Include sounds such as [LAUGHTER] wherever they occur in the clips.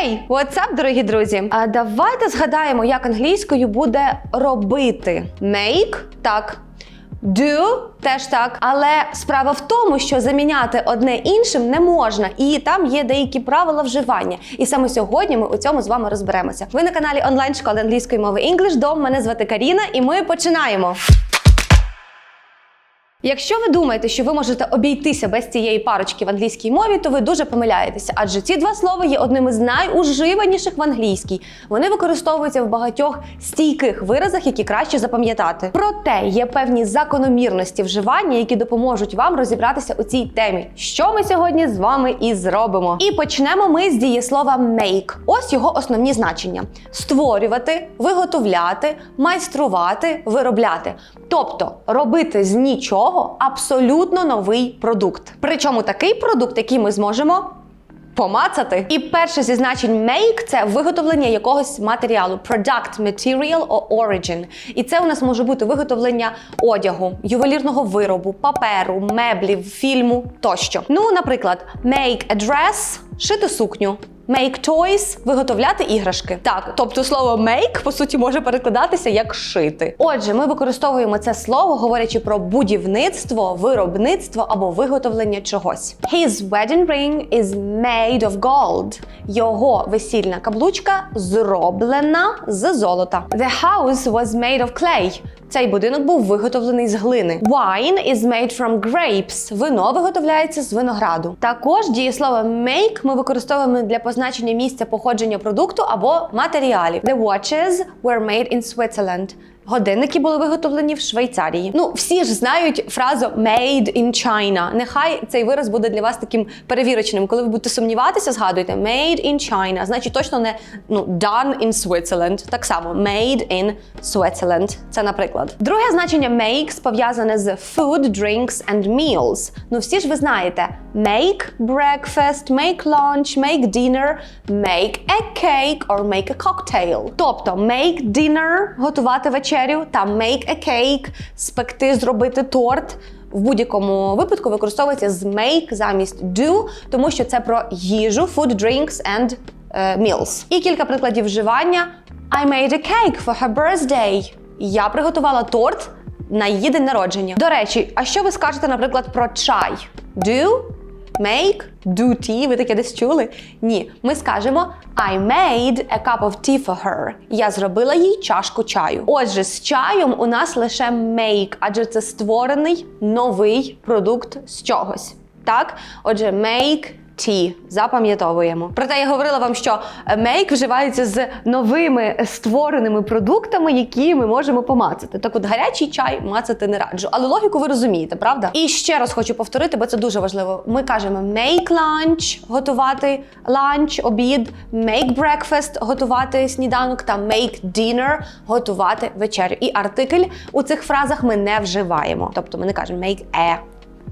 Хей, hey, what's up, дорогі друзі? А давайте згадаємо, як англійською буде робити. Make – так. Do теж так, але справа в тому, що заміняти одне іншим не можна, і там є деякі правила вживання. І саме сьогодні ми у цьому з вами розберемося. Ви на каналі онлайн школи англійської мови English Dom. Мене звати Каріна, і ми починаємо. Якщо ви думаєте, що ви можете обійтися без цієї парочки в англійській мові, то ви дуже помиляєтеся, адже ці два слова є одними з найуживаніших в англійській. Вони використовуються в багатьох стійких виразах, які краще запам'ятати. Проте є певні закономірності вживання, які допоможуть вам розібратися у цій темі. Що ми сьогодні з вами і зробимо. І почнемо ми з дієслова make. Ось його основні значення: створювати, виготовляти, майструвати, виробляти. Тобто робити з нічого абсолютно новий продукт. Причому такий продукт, який ми зможемо. Помацати. І перше зі значень make – це виготовлення якогось матеріалу product, material or origin. І це у нас може бути виготовлення одягу, ювелірного виробу, паперу, меблів, фільму тощо. Ну, наприклад, make a dress – шити сукню. Make toys – виготовляти іграшки. Так, тобто слово make, по суті, може перекладатися як шити. Отже, ми використовуємо це слово, говорячи про будівництво, виробництво або виготовлення чогось. His wedding ring is made of gold. Його весільна каблучка зроблена з золота. The house was made of clay. Цей будинок був виготовлений з глини. Wine is made from grapes. Вино виготовляється з винограду. Також дієслово make ми використовуємо для позначення місця походження продукту або матеріалів. The watches were made in Switzerland. Годинники були виготовлені в Швейцарії. Ну, всі ж знають фразу made in China. Нехай цей вираз буде для вас таким перевірочним. Коли ви будете сумніватися, згадуйте made in China. Значить, точно не ну, done in Switzerland. Так само made in Switzerland. Це наприклад. Друге значення make пов'язане з food, drinks and meals. Ну, всі ж ви знаєте: make breakfast, make lunch, make dinner, make a cake or make a cocktail. Тобто make dinner готувати вечерю та make a cake спекти, зробити торт. В будь-якому випадку використовується з make замість do, тому що це про їжу, food, drinks and е, meals. І кілька прикладів вживання. I made a cake for her birthday. Я приготувала торт на її день народження. До речі, а що ви скажете, наприклад, про чай? Do, make, do tea. Ви таке десь чули? Ні, ми скажемо I made a cup of tea for her. Я зробила їй чашку чаю. Отже, з чаєм у нас лише make, адже це створений новий продукт з чогось. Так? Отже, make tea. Запам'ятовуємо. Проте я говорила вам, що make вживається з новими створеними продуктами, які ми можемо помацати. Так от гарячий чай мацати не раджу. Але логіку ви розумієте, правда? І ще раз хочу повторити, бо це дуже важливо. Ми кажемо make lunch, готувати ланч, обід, make breakfast, готувати сніданок та make dinner, готувати вечерю. І артикль у цих фразах ми не вживаємо. Тобто ми не кажемо make a.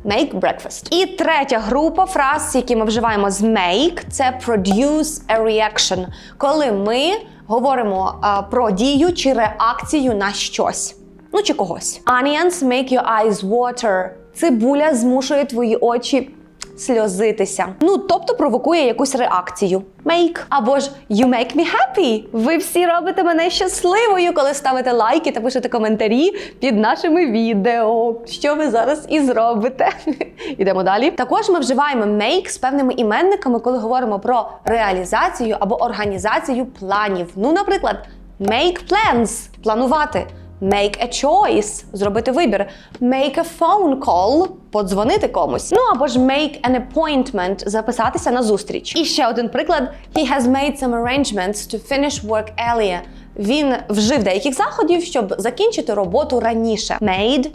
Make breakfast. І третя група фраз, які ми вживаємо з make, це produce a reaction. Коли ми говоримо а, про дію чи реакцію на щось. Ну чи когось. Onions make your eyes water. Цибуля змушує твої очі сльозитися. Ну, тобто провокує якусь реакцію. Make. Або ж you make me happy. Ви всі робите мене щасливою, коли ставите лайки та пишете коментарі під нашими відео. Що ви зараз і зробите? [LAUGHS] Ідемо далі. Також ми вживаємо make з певними іменниками, коли говоримо про реалізацію або організацію планів. Ну, наприклад, make plans планувати. Make a choice – зробити вибір. Make a phone call – подзвонити комусь. Ну або ж make an appointment – записатися на зустріч. І ще один приклад. He has made some arrangements to finish work earlier. Він вжив деяких заходів, щоб закінчити роботу раніше. Made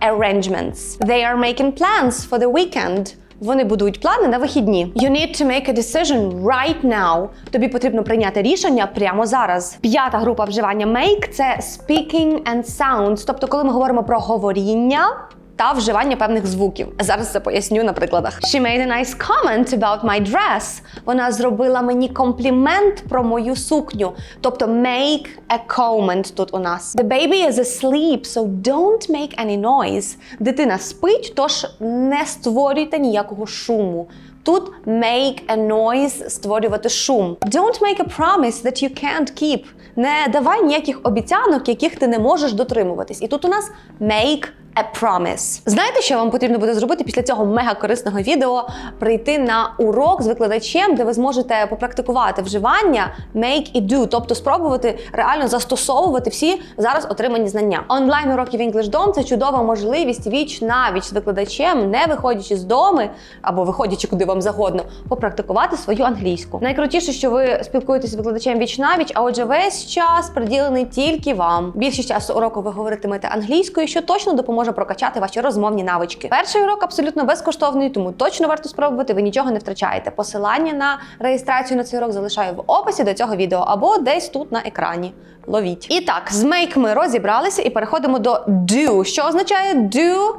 arrangements. They are making plans for the weekend. Вони будують плани на вихідні. You need to make a decision right now. Тобі потрібно прийняти рішення прямо зараз. П'ята група вживання make – це speaking and sounds. Тобто, коли ми говоримо про говоріння. Та вживання певних звуків. Зараз це поясню на прикладах. She made a nice comment about my dress. Вона зробила мені комплімент про мою сукню. Тобто make a comment тут у нас. The baby is asleep, so don't make any noise. Дитина спить, тож не створюйте ніякого шуму. Тут make a noise – створювати шум. Don't make a promise that you can't keep. Не давай ніяких обіцянок, яких ти не можеш дотримуватись. І тут у нас make a promise. Знаєте, що вам потрібно буде зробити після цього мега корисного відео? Прийти на урок з викладачем, де ви зможете попрактикувати вживання make і do, тобто спробувати реально застосовувати всі зараз отримані знання. Онлайн уроків English Dom – це чудова можливість віч на віч з викладачем, не виходячи з дому або виходячи куди вам загодно, попрактикувати свою англійську. Найкрутіше, що ви спілкуєтесь з викладачем віч на віч, а отже, весь час приділений тільки вам. Більшість часу уроку ви говоритимете англійською, що точно допоможе прокачати ваші розмовні навички. Перший урок абсолютно безкоштовний, тому точно варто спробувати. Ви нічого не втрачаєте. Посилання на реєстрацію на цей урок залишаю в описі до цього відео або десь тут на екрані. Ловіть. І так, з make ми розібралися і переходимо до do. Що означає do?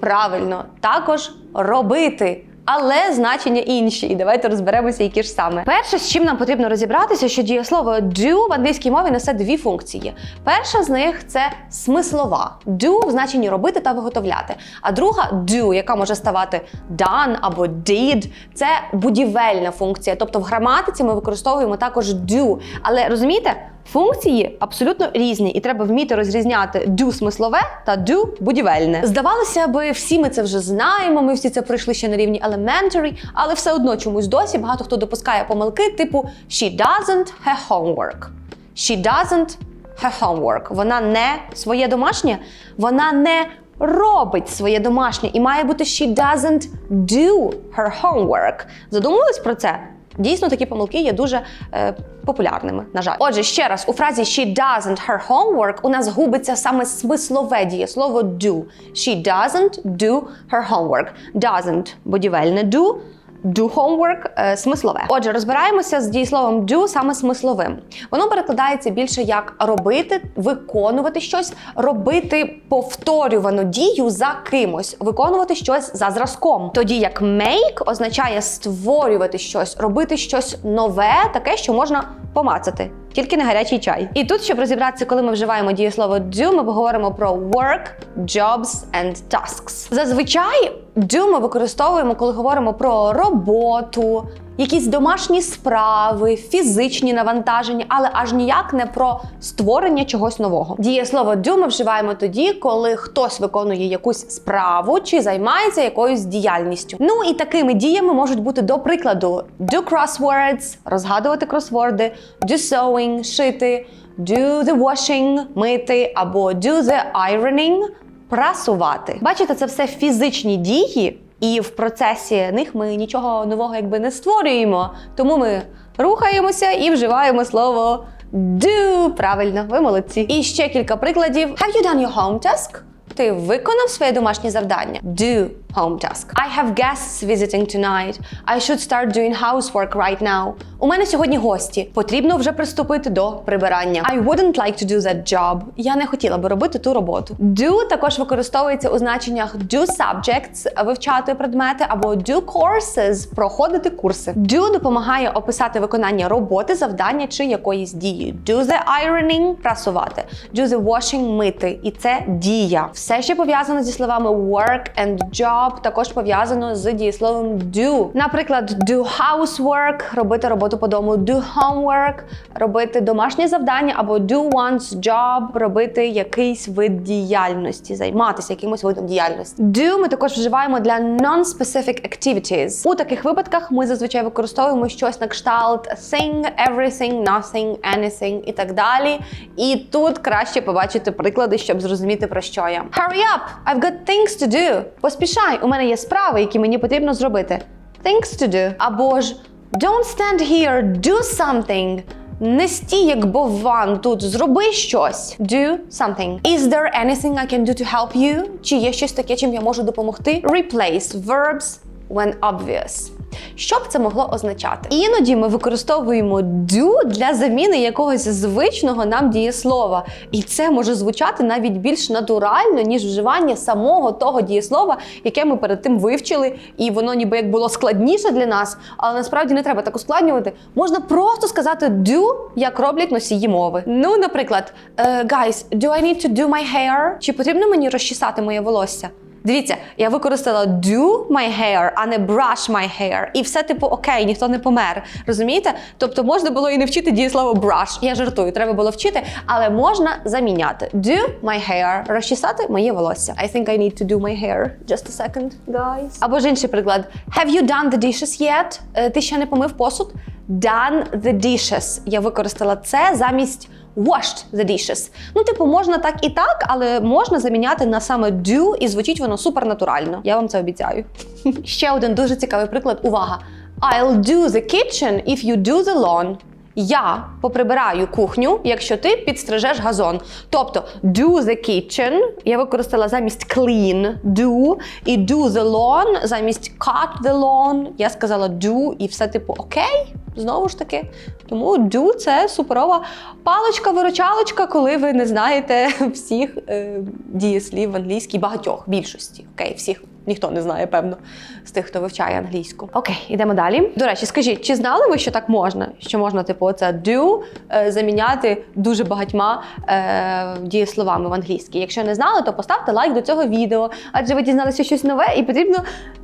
Правильно, також робити. Але значення інші, і давайте розберемося, які ж саме. Перше, з чим нам потрібно розібратися, що дієслово do в англійській мові несе дві функції. Перша з них це смислова do в значенні робити та виготовляти. А друга do, яка може ставати done або did, це будівельна функція. Тобто в граматиці ми використовуємо також do. Але розумієте? Функції абсолютно різні, і треба вміти розрізняти do смислове та do будівельне. Здавалося би, всі ми це вже знаємо. Ми всі це пройшли ще на рівні elementary, але все одно чомусь досі багато хто допускає помилки, типу she doesn't her homework. She doesn't her homework. Вона не своє домашнє, вона не робить своє домашнє і має бути she doesn't do her homework. Задумувались про це? Дійсно, такі помилки є дуже е, популярними. На жаль, отже, ще раз у фразі she doesn't her homework у нас губиться саме смислове дієслово do. She doesn't do her homework. Doesn't – будівельне do. Do homework е, смислове. Отже, розбираємося з дієсловом do саме смисловим. Воно перекладається більше як робити, виконувати щось, робити повторювану дію за кимось, виконувати щось за зразком. Тоді як make означає створювати щось, робити щось нове, таке, що можна помацати. Тільки не гарячий чай. І тут, щоб розібратися, коли ми вживаємо дієслово do, ми поговоримо про work, jobs and tasks. Зазвичай do ми використовуємо, коли говоримо про роботу, якісь домашні справи, фізичні навантаження, але аж ніяк не про створення чогось нового. Дієслово do ми вживаємо тоді, коли хтось виконує якусь справу чи займається якоюсь діяльністю. Ну і такими діями можуть бути до прикладу do crosswords, розгадувати кросворди, do sewing, шити, do the washing, мити або do the ironing, прасувати. Бачите, це все фізичні дії. І в процесі них ми нічого нового якби не створюємо. Тому ми рухаємося і вживаємо слово do. Правильно, ви молодці. І ще кілька прикладів. Have you done your home task? Ти виконав своє домашнє завдання? Do home task. I have guests visiting tonight. I should start doing housework right now. У мене сьогодні гості. Потрібно вже приступити до прибирання. I wouldn't like to do that job. Я не хотіла би робити ту роботу. Do також використовується у значеннях do subjects вивчати предмети або do courses проходити курси. Do допомагає описати виконання роботи, завдання чи якоїсь дії. Do the ironing прасувати. Do the washing мити. І це дія. Все, що пов'язано зі словами work and job, також пов'язано з дієсловом do. Наприклад, do housework – робити роботу по дому, do homework – робити домашнє завдання, або do one's job – робити якийсь вид діяльності, займатися якимось видом діяльності. Do ми також вживаємо для non-specific activities. У таких випадках ми зазвичай використовуємо щось на кшталт thing, everything, nothing, anything і так далі. І тут краще побачити приклади, щоб зрозуміти про що я. Hurry up! I've got things to do. Поспішай, у мене є справи, які мені потрібно зробити. Things to do. Або ж Don't stand here, do something. Не стій, як бовван тут, зроби щось. Do something. Is there anything I can do to help you? Чи є щось таке, чим я можу допомогти? Replace verbs when obvious. Що б це могло означати? Іноді ми використовуємо do для заміни якогось звичного нам дієслова. І це може звучати навіть більш натурально, ніж вживання самого того дієслова, яке ми перед тим вивчили, і воно ніби як було складніше для нас, але насправді не треба так ускладнювати. Можна просто сказати do, як роблять носії мови. Ну, наприклад, «Е, guys, do I need to do my hair? Чи потрібно мені розчісати моє волосся? Дивіться, я використала do my hair, а не brush my hair. І все типу окей, ніхто не помер. Розумієте? Тобто можна було і не вчити дієслово brush. Я жартую, треба було вчити, але можна заміняти. Do my hair, розчісати моє волосся. I think I need to do my hair. Just a second, guys. Або ж інший приклад. Have you done the dishes yet? Е, Ти ще не помив посуд? Done the dishes. Я використала це замість washed the dishes. Ну, типу, можна так і так, але можна заміняти на саме do, і звучить воно супернатурально. Я вам це обіцяю. [LAUGHS] Ще один дуже цікавий приклад. Увага! I'll do the kitchen if you do the lawn. Я поприбираю кухню, якщо ти підстрижеш газон. Тобто do the kitchen я використала замість clean do і do the lawn замість cut the lawn. Я сказала do і все типу окей. Знову ж таки. Тому do це суперова паличка-виручалочка, коли ви не знаєте [LAUGHS] всіх е, дієслів в англійській багатьох більшості. Окей, всіх ніхто не знає, певно, з тих, хто вивчає англійську. Окей, ідемо далі. До речі, скажіть, чи знали ви, що так можна? Що можна, типу, оце do е, заміняти дуже багатьма е, дієсловами в англійській? Якщо не знали, то поставте лайк до цього відео, адже ви дізналися щось нове і потрібно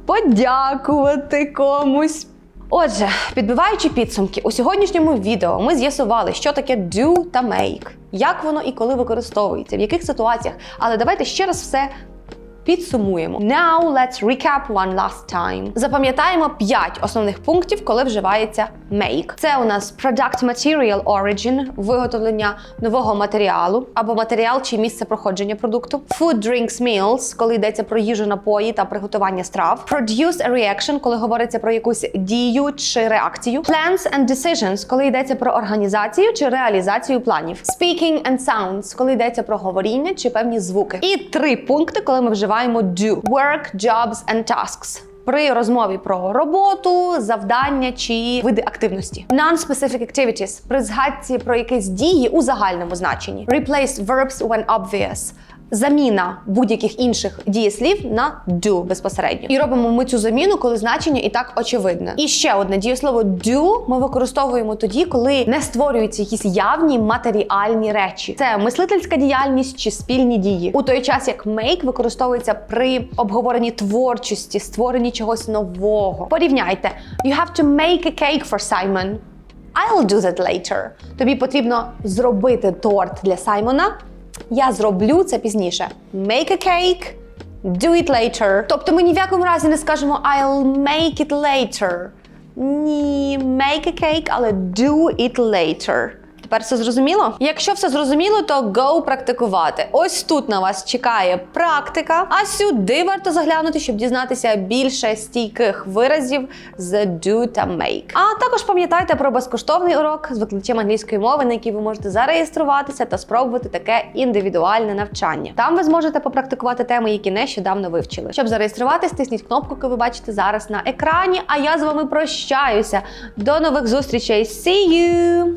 подякувати комусь. Отже, підбиваючи підсумки, у сьогоднішньому відео ми з'ясували, що таке do та make, як воно і коли використовується, в яких ситуаціях. Але давайте ще раз все підсумуємо. Now let's recap one last time. Запам'ятаємо 5 основних пунктів, коли вживається make. Це у нас product material origin, виготовлення нового матеріалу або матеріал чи місце проходження продукту. Food drinks meals, коли йдеться про їжу напої та приготування страв. Produce a reaction, коли говориться про якусь дію чи реакцію. Plans and decisions, коли йдеться про організацію чи реалізацію планів. Speaking and sounds, коли йдеться про говоріння чи певні звуки. І три пункти, коли ми вживаємо do. Work, jobs and tasks. При розмові про роботу, завдання чи види активності. Non-specific activities – при згадці про якісь дії у загальному значенні. Replace verbs when obvious – заміна будь-яких інших дієслів на do безпосередньо. І робимо ми цю заміну, коли значення і так очевидне. І ще одне дієслово do ми використовуємо тоді, коли не створюються якісь явні матеріальні речі. Це мислительська діяльність чи спільні дії. У той час як make використовується при обговоренні творчості, створенні чогось нового. Порівняйте: You have to make a cake for Simon. I'll do that later. Тобі потрібно зробити торт для Саймона. Я зроблю це пізніше. Make a cake, do it later. Тобто ми ні в якому разі не скажемо I'll make it later. Ні, make a cake, але do it later. Тепер все зрозуміло? Якщо все зрозуміло, то go практикувати. Ось тут на вас чекає практика, а сюди варто заглянути, щоб дізнатися більше стійких виразів з do та make. А також пам'ятайте про безкоштовний урок з викладачем англійської мови, на який ви можете зареєструватися та спробувати таке індивідуальне навчання. Там ви зможете попрактикувати теми, які нещодавно вивчили. Щоб зареєструватись, тисніть кнопку, яку ви бачите зараз на екрані. А я з вами прощаюся. До нових зустрічей. See you!